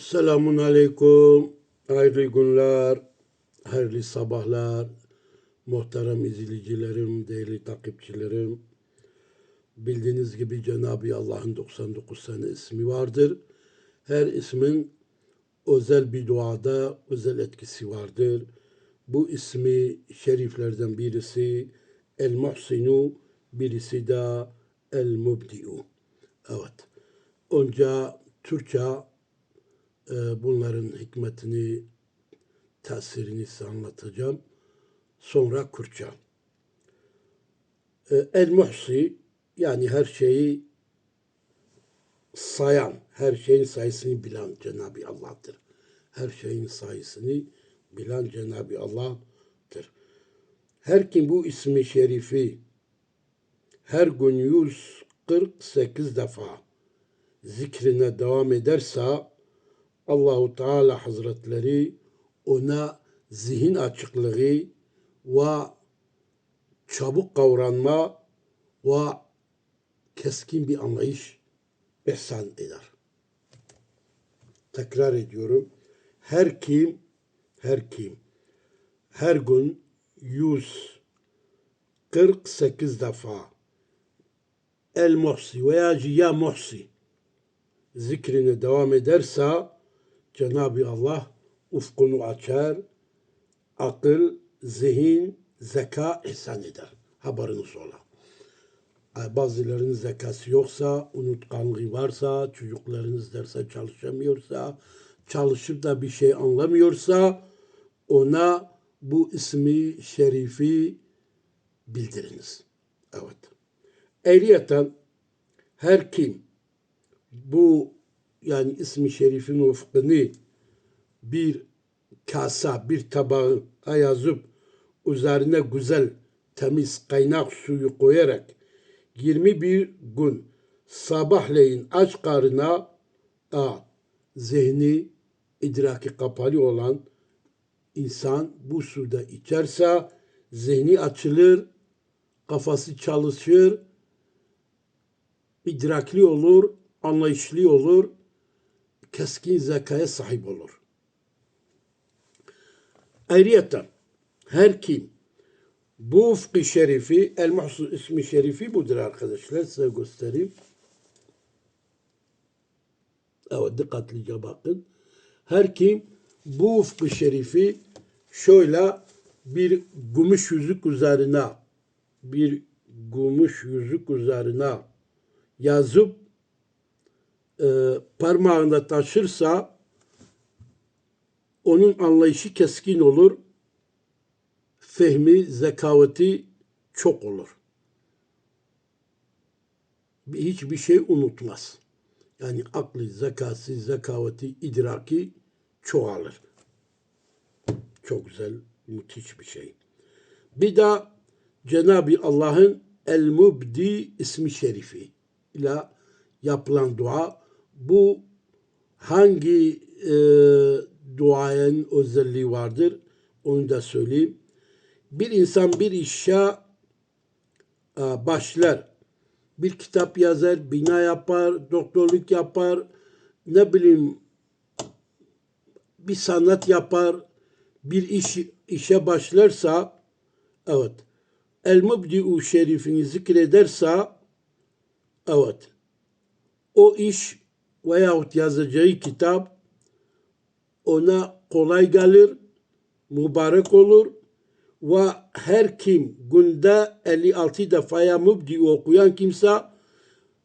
Selamun Aleyküm. Hayırlı günler, hayırlı sabahlar. Muhterem izleyicilerim, değerli takipçilerim. Bildiğiniz gibi Cenab-ı Allah'ın 99 tane ismi vardır. Her ismin özel bir duada özel etkisi vardır. Bu ismi şeriflerden birisi El Muhsinu, birisi de El Mubdi'u. Evet. Önce Türkçe bunların hikmetini, tesirini size anlatacağım. Sonra Kürtçe. E, El Muhsi yani her şeyi sayan, her şeyin sayısını bilen Cenab-ı Allah'tır. Her şeyin sayısını bilen Cenab-ı Allah'tır. Her kim bu ismi şerifi her gün 148 defa zikrine devam ederse Allahu Teala Hazretleri ona zihin açıklığı ve çabuk kavranma ve keskin bir anlayış ihsan eder. Tekrar ediyorum. Her kim, her kim, her gün 148 defa El Muhsi veya Ya Muhsi zikrine devam ederse Cenab-ı Allah ufkunu açar, akıl, zihin, zeka ihsan eder. Haberiniz ola. Bazılarının zekası yoksa, unutkanlığı varsa, çocuklarınız derse çalışamıyorsa, çalışıp da bir şey anlamıyorsa, ona bu ismi şerifi bildiriniz. Evet. Ayrıyeten her kim bu yani ismi şerifin ufkını bir kasa, bir tabağı yazıp üzerine güzel temiz kaynak suyu koyarak 21 gün sabahleyin aç karına a, zihni idraki kapalı olan insan bu suda içerse zihni açılır, kafası çalışır, idrakli olur, anlayışlı olur, keskin zekaya sahip olur. Ayrıca her kim bu ufku şerifi, El Muhsin ismi şerifi budur arkadaşlar. Size göstereyim. Evet dikkatlice bakın. Her kim bu ufku şerifi şöyle bir gümüş yüzük üzerine bir gümüş yüzük üzerine yazıp e, parmağında taşırsa onun anlayışı keskin olur, fehmi, zekaveti çok olur. Hiçbir şey unutmaz. Yani aklı, zekası, zekaveti, idraki çoğalır. Çok güzel, müthiş bir şey. Bir de Cenab-ı Allah'ın El-Mubdi ismi şerifi ile yapılan dua bu hangi e, duayen özelliği vardır onu da söyleyeyim. Bir insan bir işe e, başlar. Bir kitap yazar, bina yapar, doktorluk yapar, ne bileyim bir sanat yapar, bir iş işe başlarsa evet El Mubdi'u şerifini zikrederse evet o iş veyahut yazacağı kitap ona kolay gelir, mübarek olur ve her kim günde 56 defaya mübdi okuyan kimse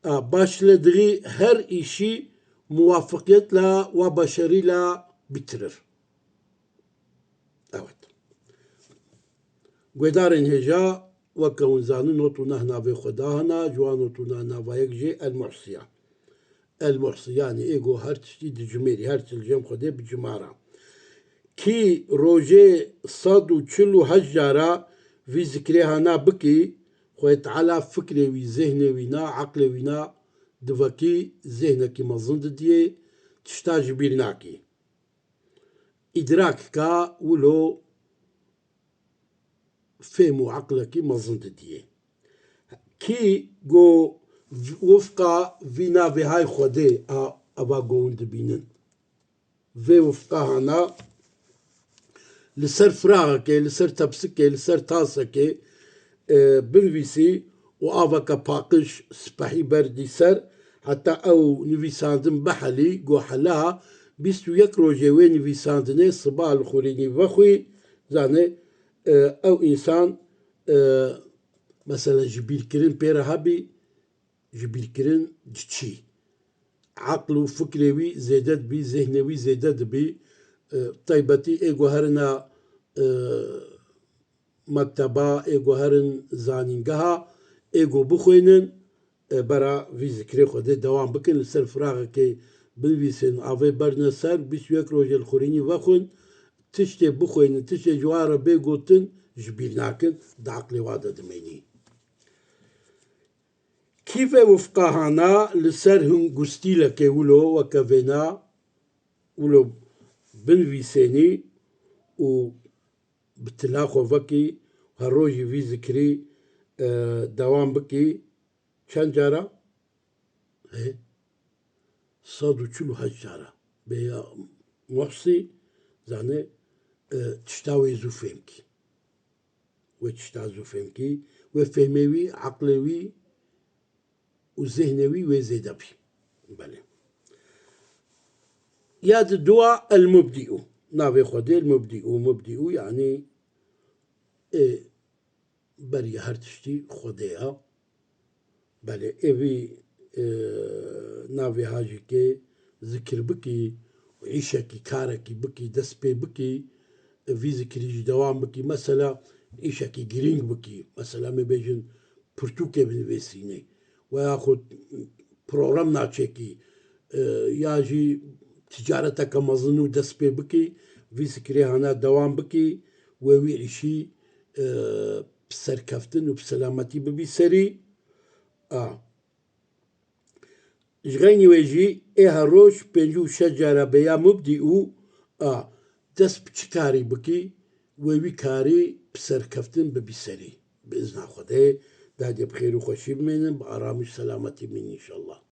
başladığı her işi muvaffakiyetle ve başarıyla bitirir. Evet. Gwedarin heja ve kavunzanı notuna hna ve khudahana juan notuna hna ve yekje el muhsiya. المحصي يعني ايجو هرتشتي دي جميري هرتل جم خده بجمارة كي روجي صادو تشلو هجارة في ذكرها نا بكي خويت على فكري وي ذهني وينا عقلي وينا دفكي ذهنك مظند دي تشتاج بيرناكي إدراك كا ولو فهمو عقلك مظند دي كي جو وفق وینا به های خوده اوا گول دبینن و وفق هانا لسر فراغ که لسر تبسکه لسر تاسکه بنویسی و آوا کپاقش سپحی بردی سر حتی او نویساندن بحلی گو حلا بیست و یک روژه و نویساندنه صبح الخورینی وخوی زانه او انسان مثلا جبیر کرن پیره هبی ji bîrkirin çi عقل û fikrê wî zêde dibî zihnê wî zêde dibî E, taybetî ê guherina e, mekteba ê guherin zanîngeha ê got bixwînin e, bera vî zikrê Xwedê dewam bikin li ser firaqekê binivîsin avê berne ser bîst û yek rojê li xurînî vexwin tiştê bixwînin tiştê ji wan re bê gotin ji bîr nakin di eqlê wa de dimênî تەرکیبە وفقاهانە لەسەر هەنگستی لەکێ ولۆ وەکە ڤێنا ولۆ بنویسێنی و بتلا خۆڤەکی هەڕۆژی وی زکری داوام بکی چەند جارە سەد و چل و هەج جارە بێ وەفسی زانێ تشتاوی زوو فێمکی وێ تشتا زوو فێمکی وێ فێمەوی عقلەوی وزهنوي وزيدبي بله. ياد الدواء المبدئ ناوي خدي المبدئ مبدئ يعني إيه بري هر تشتي خديها بله اوي إيه ناوي هاجي كي ذكر بكي عيشكي كاركي بكي دست بي بكي في ذكري دوام بكي مثلا عيشكي جرينج بكي مثلا مبيجن پرتوكي بنويسيني و یاخود پرۆرەم ناچێکی یاژی تجارەتەکە مەزن و دەست پێ بکی ویسکرێهانە دەوام بکی وێوی ئیشی سەرکەفتن و سەلامەتی ببی سەری. ژغی نوێژی ئێ هەڕۆژ پێنج و شە جارە بەیا مبدی و دەست چ کاری بکی وێوی کاری سەرکەفتن ببی سەری. بزناخۆدەیە serkeftin û bi selametî bibî serî a ji xeynî wê